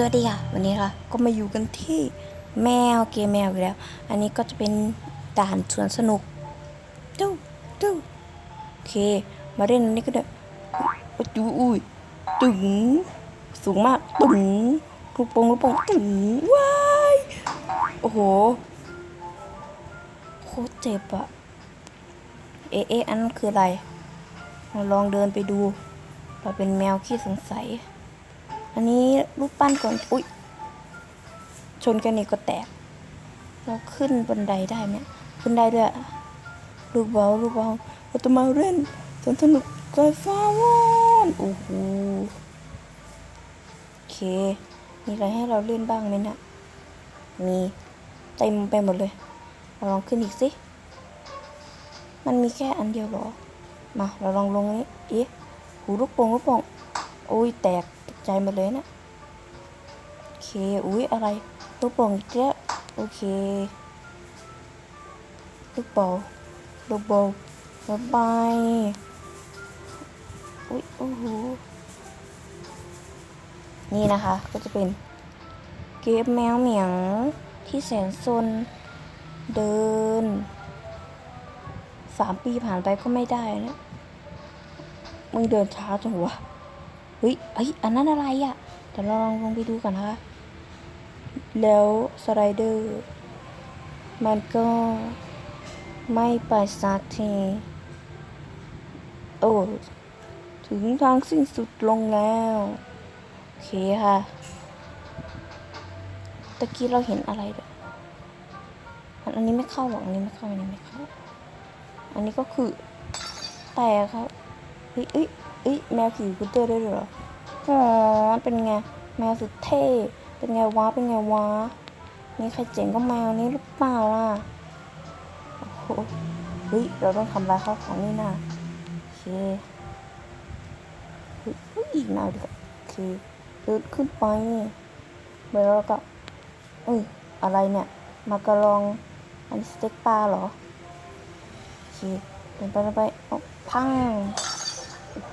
สวัสดีค่ะ วันนี้ค่ะก็มาอยู่กันที่แมวเกมแมวอีกแล้ว อันนี้ก็จะเป็นด่านสวนสนุกดูดูโอเค มาเล่นอันนี้ก็ได้อุ๊ยอุ้ยตึงสูงมากตึงลูกโป่งลูกโป่งตึงว้ายโอ้โหโคตรเจ็บอะเอ๊ะเอ๊ะอันนั้นคืออะไรเราลองเดินไปดู เราเป็นแมวขี้สงสัย อันนี้ รูปปั้นก่อนอุ๊ย ชนกันนี่ก็แตก เราขึ้นบันไดได้ไหมขึ้นได้ด้วยลูกเบาลูกเบาเราจะมาเล่นสนสนุกไกฟ้าวอนโอ้โหโอเค มีอะไรให้เราเล่นบ้างไหมนะมีเต็มไปหมดเลยเราลองขึ้นอีกสิ มันมีแค่อันเดียวเหรอ มา เราลองลงนี้เอ๊ะหูลูกโป่งลูกโป่งโอ้ยแตกตกใจหมาเลยนะ เคอุ้ยอะไรลูกโป่งอีกแล้วโอเคลูกบอลลูกบอลบ๊ายบายอุ้ยโอ้โหนี่นะคะก็จะเป็นเกมแมวเหมียงที่แสนซนเดินสามปีผ่านไปก็ไม่ได้นะ มึงเดินช้าจังวะ เฮ้ยเฮ้ย อันนั้นอะไรอะ่ะ เดี๋ยวเราลองลงไปดูกันนะคะ แล้วสไลเดอร์ มันก็ไม่ไปสักที โอ้ ถึงทางสิ้นสุดลงแล้ว โอเคค่ะ ตะกี้เราเห็นอะไรด้วยอันนี้ไม่เข้าหรอกอันนี้ไม่เข้า อันนี้ไม่เข้า อันนี้ก็คือแต่ครับเฮ้ยเอ้ยเอ้ยแมวขี่สกูตเตอร์ได้ด้วยเหรอ อ๋อ เป็นไง แมวสุดเท่ เป็นไงวะ เป็นไงวะมีใครเจ๋งก็แมวนี้หรือเปล่าล่ะโอ้โหเฮ้ย เราต้องทำลายข้าวของนี่นะโอเคเฮ้ยอีกหน่อยดีกว่าโอเคเดินขึ้นไปเดี๋ยวเราก็เอ้ย อะไรเนี่ย มากระลอง อันสเต็กปลาเหรอโอเคเดินไปเดินไปเอาพัง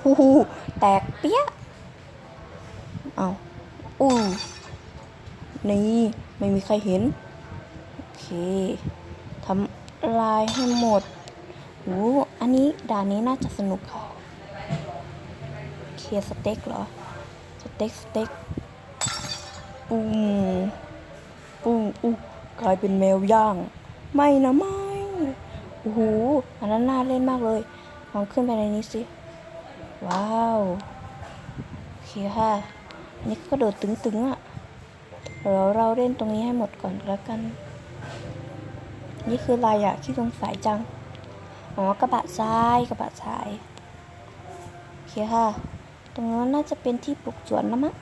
โอ้โหแตกเปี้ย เอาอู้ นี่ไม่มีใครเห็น โอเคทำลายให้หมดโอ้อันนี้ด่านนี้น่าจะสนุกค่ะเคลียสเต็กเหรอ สเต็กสเต็กปุ้งปุ้งอู้กลายเป็นแมวย่าง ไม่นะไม่โอ้โหอันนั้นน่าเล่นมากเลยลองขึ้นไปในนี้สิ ว้าว โอเคค่ะ อันนี้ก็โดดตึงๆอะ่ะ เดี๋ยวเราเล่นตรงนี้ให้หมดก่อนแล้วกัน นี่คืออะไรอะที่สงสัยจัง อ๋อกระบะทรายกระบะทรายโอเคค่ะ ตรงนั้นน่าจะเป็นที่ปลูกสวนแล้วมั้ง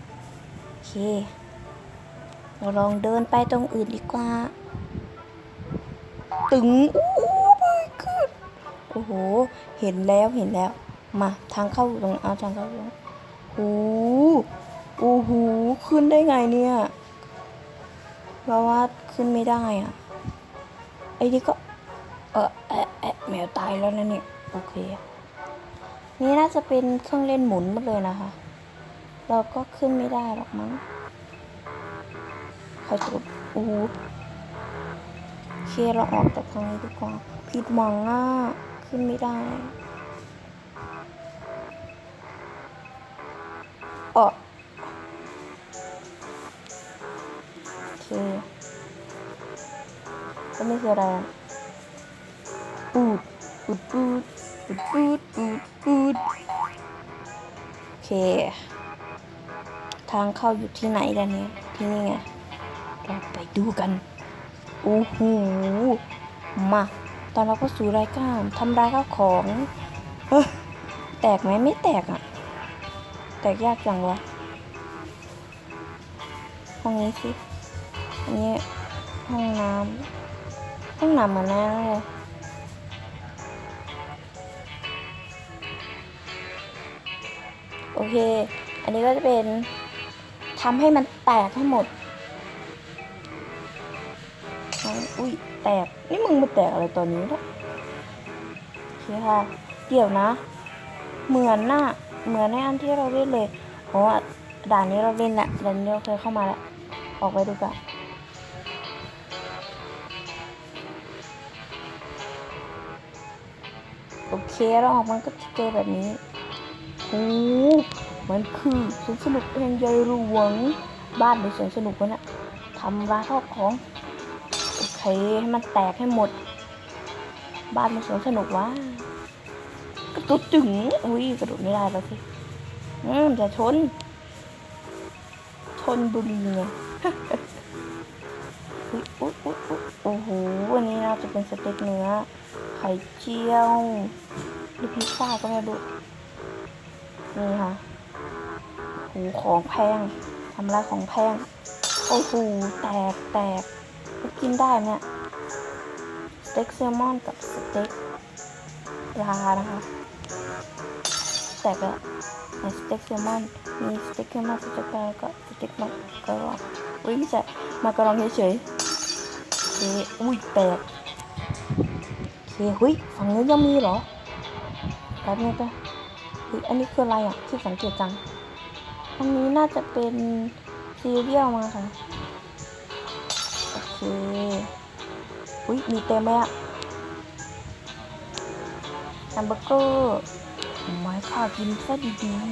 โอเค เราลองเดินไปตรงอื่นดีกว่า ตึงโอ้ my god โอ้โห เห็นแล้วเห็นแล้ว มาทางเข้าตรงเอาทางเข้าตรงโอ้โหโอ้โห ขึ้นได้ไงเนี่ย เพราะว่าขึ้นไม่ได้อะ ไอ้นี่ก็ เออแอะแอะแมวตายแล้วนะเนี่ย โอเค นี่น่าจะเป็นเครื่องเล่นหมุนหมดเลยนะคะ เราก็ขึ้นไม่ได้หรอกมั้งใครตดโอ้เคเราออกจากทางนี้ดีกว่า ผิดหวังอะ ขึ้นไม่ได้ออ ก็ไม่คืออะไรปูดปูดปูดปูดปูดปูดปูดโอเค ทางเข้าอยู่ที่ไหนกันเนี่ยที่นี่ไงเราไปดูกันโอ้โหมาตอนเราก็สู่รายการทำลายข้าวของเฮ้ยแตกไหมไม่แตกอะ่ะ แตกยากจังวะห้องนี้สิอันนี้ห้องน้ำ ห้องนำมือนนั้นเลยโอเค อันนี้ก็จะเป็นทำให้มันแตกให้หมด อุ้ยแตก นี่มึงมาแตกอะไรตอนนี้นะโอเคค่ะ เดี๋ยวนะ เหมือนหน่ะเหมือนในอันที่เราเล่นเลยอ๋อด่านนี้เราเล่นแหละด่านนี้เราเคยเข้ามาแล้ว ออกไปดูกัน เคเราออกมันก็จะเจอแบบนี้โอ้มันคือสวนสนุกแห่งใหญ่หลวง บ้านหรือสวนสนุกวะนี่ยทำร้ายข้าวของ โอเค ให้มันแตกให้หมด บ้านมันสวนสนุกวะกระตุดจึง อุ้ยกระโดดไม่ได้แล้วสิอืมจะชน ชนบุรีไงอุ๊ยอุ๊ยอุ๊ยอุ๊ยโอ้โหวันนี้น่าจะเป็นสเต็กเนื้อ ข่เจียวหรือพิซซ่าก็ไม่รู้นี่ค่ะโอ้โหของแพงทำลายของแพงโอ้โหแตกแตกกินได้มเนี่ยสเต็กแซลมอนกับสเต็กปลานะคะแตกแล้วในสเต็กแซลมอนมีสเต็กแซลมอนสเต็กปลาก็สเต็กมักกะรองอุ้ยไม่ใช่มากระรองเฉยๆโอเคอุ้ยแตก หุยฝั่งนี้ยังมีเหรอแป๊บนึงไปเฮ้ยอันนี้คืออะไรอะ ที่สังเกตจัง อันนี้น่าจะเป็นซีเรียลมาค่ะ โอเคอุ้ยมีเต็มไหมอะแฮมเบอร์เกอร์ไม้ข้ากินซะดีๆ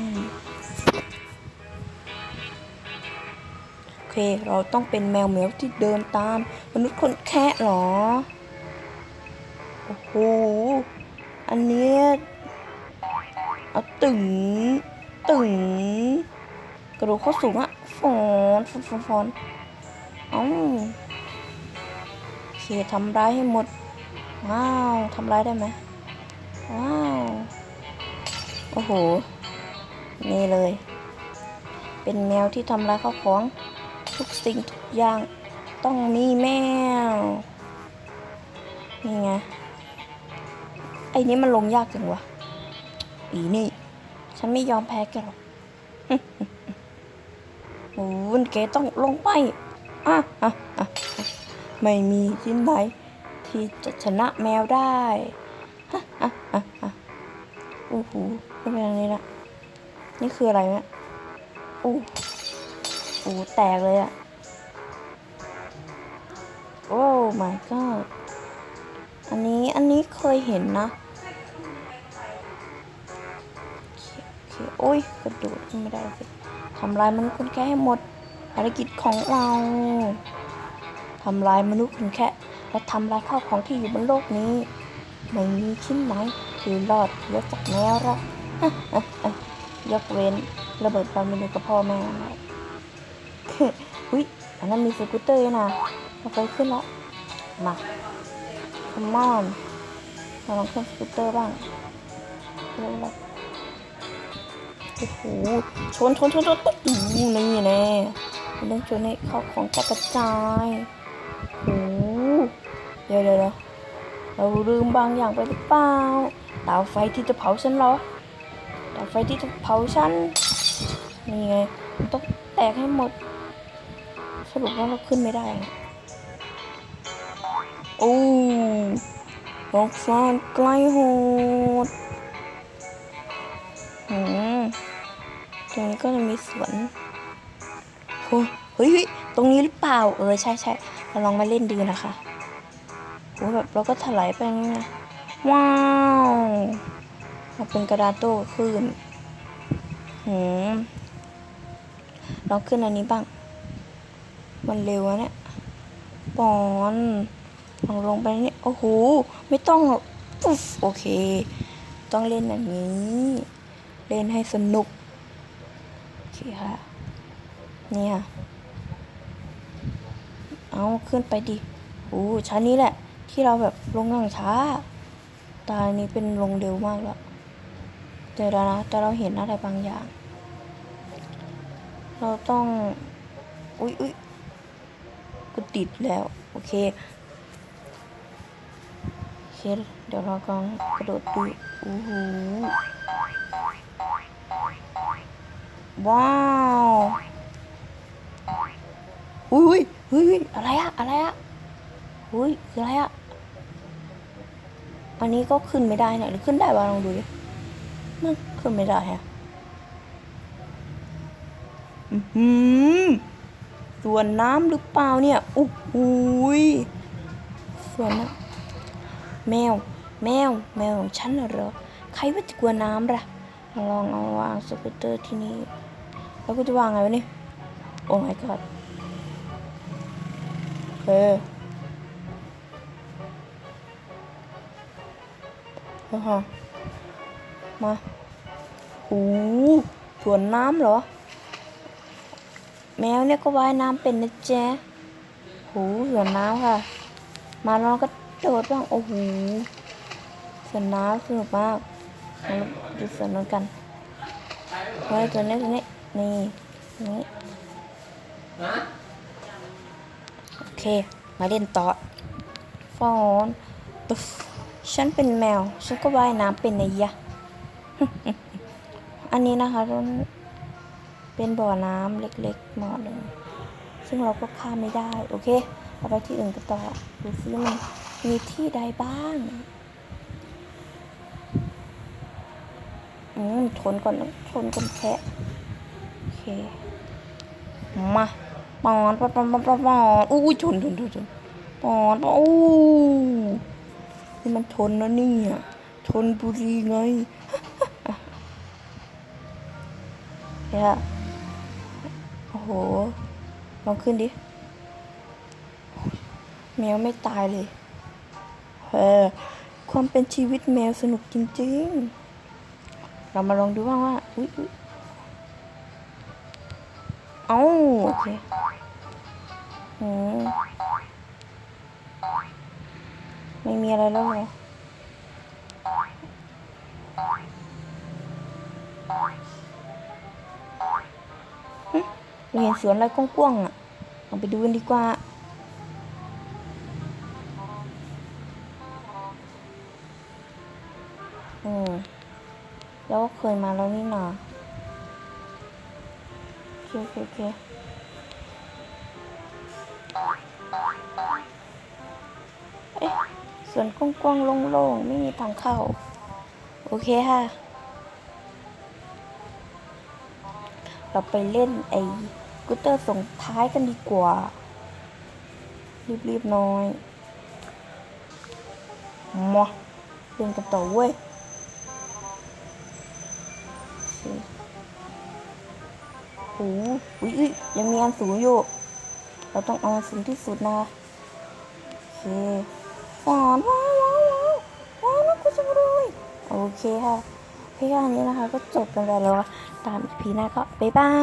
โอเค เราต้องเป็นแมวเหมียวที่เดินตาม มนุษย์คนแคะเหรอ โอ้โห อันนี้เอาตึงตึงกระโดดเข้าสูงอะฟอนฟอนฟอนฟอนเอ้าโอเคทำร้ายให้หมด ว้าวทำร้ายได้ไหมว้าว โอ้โห นี่เลย เป็นแมวที่ทำร้ายข้าวของ ทุกสิ่งทุกอย่างต้องมีแมว นี่ไง ไอ้นี้มันลงยากจังวะ อีนี่ ฉันไม่ยอมแพ้แกหรอกโอ้โหแกต้องลงไปอะอะอะอะไม่มีชิ้นใดที่จะชนะแมวได้ฮะอะอะอะโอ้โหไม่เป็นอะไรละนี่คืออะไรเนี่ยโอ้โอ้แตกเลยอะโอ้ my god อันนี้ อันนี้เคยเห็นนะ โอเคโอ้ยกระโดดขึ้นไม่ได้สิทำลายมนุษย์คนแค่ให้หมดภารกิจของเราทำลายมนุษย์คนแค่และทำลายข้าวของที่อยู่บนโลกนี้ ไม่มีชิ้นไหนที่รอดเหลือจากแมวหรอกยกเว้นระเบิดตอนไปอยู่กับพ่อแม่อุ้ยอันนั้นมีสกูตเตอร์นะเราไปขึ้นแล้วมาคอมมอนเราลองขึ้นสกูตเตอร์บ้างเร็วเลย โอ้โหชนชนชนชนตุ๊บนี่แน่มันต้องชนให้เข้าของกระจายโอ้โหเดี๋ยวเดี๋ยวเราลืมบางอย่างไปหรือเปล่าเตาไฟที่จะเผาฉันเหรอเตาไฟที่จะเผาฉันนี่ไงมันต้องแตกให้หมด สรุปว่าเราขึ้นไม่ได้อะโอ้ลองฟานไกลโหด ตรงนี้ก็จะมีสวนโอ้เฮ้ยตรงนี้หรือเปล่า เออใช่ใช่เราลองมาเล่นดูนะคะโอ้แบบเราก็ถลายไปนี่นะว้าวมาเป็นกระดาษโต้ขึ้นหืมลองขึ้นอันนี้บ้าง มันเร็วอะเนี่ยปอนลองลงไปนี่โอ้โห ไม่ต้องหรอกอุ๊ฟโอเค ต้องเล่นอย่างนี้ เล่นให้สนุก คค่ะ เนี่ย เอาขึ้นไปดิโอ้ชั้นนี้แหละ ที่เราแบบลงอย่างช้า ตานี้เป็นลงเร็วมากแล้วแต่แล้วนะแต่เราเห็นอะไรบางอย่าง เราต้อง อุ๊ยอุ๊ยก็ติดแล้ว โอเคโอเค เดี๋ยวเรากำลังกระโดดดูโอ้โห ว้าวอุ้ยอุ้ยอุ้ยอะไรอะอะไรอะอุ้ยคืออะไรอะอันนี้ก็ขึ้นไม่ได้เนี่ยหรือขึ้นได้บ้างลองดูดิมันขึ้นไม่ได้ฮะอือหือส่วนน้ำหรือเปล่าเนี่ยโอ้ยส่วนน้ำแมว แมว แมวของฉันน่ะเหรอ ใครว่าจะกลัวน้ำล่ะ ลองเอาวางสกูตเตอร์ที่นี่ แล้วกูจะวางไงวะนี่ โอ้ my god โอเฮ่าฮะมาโอ้สวนน้ำเหรอ แมวเนี่ยก็ว่ายน้ำเป็นนะจ๊ะโหสวนน้ำค่ะ มาลองก็โดดบ้าง โอ้โหสวนน้ำสนุกมากมาดูสวนน้ำกันเฮ้ยตัวนี้ตัวนี้ นี่นี่โอเค มาเล่นต่อฟอนตุ๊ฟฉันเป็นแมว ฉันก็ว่ายน้ำเป็นนะยะ อันนี้นะคะต้นเป็นบ่อน้ำเล็กๆบ่อหนึ่งซึ่งเราก็ข้ามไม่ได้ โอเค เราไปที่อื่นกันต่อ ดูซิมันมีที่ใดบ้าง อืมชนก่อนชนกันแค่ มาปอนปอนปอนปอนปอนอู้ยชนชนชนชนปอนปอนอู้นี่มันชนนะเนี่ยชนบุรีไงเนี่ยโอ้โห ลองขึ้นดิแมวไม่ตายเลยเออความเป็นชีวิตแมวสนุกจริงๆ เรามาลองดูบ้างว่า อุ๊ย เอ้าโอเคอืมไม่มีอะไรแล้วเหรอเราเห็นสวนอะไรกว้างๆอะลองไปดูกันดีกว่าอืมแล้วก็เคยมาแล้วนี่นาโอ เคโอเคโอเคเอ๊ะส่วนกว้างๆโล่งๆ ไม่มีทางเข้า โอเคค่ะ เราไปเล่นไอ้กูเตอร์ส่งท้ายกันดีกว่า รีบๆน้อยมาเล่นกันต่อเว้ย โอ้โหอุ๊ยอุ๊ยยังมีอันสูงอยู่ เราต้องเอาอันสูงที่สุดนะโอเคสอนว้าวว้าวว้าวน่ากลัวจังเลยโอเคค่ะพี่อันนี้นะคะก็จบกันไปแล้วตามพีหน้าก็บ๊ายบาย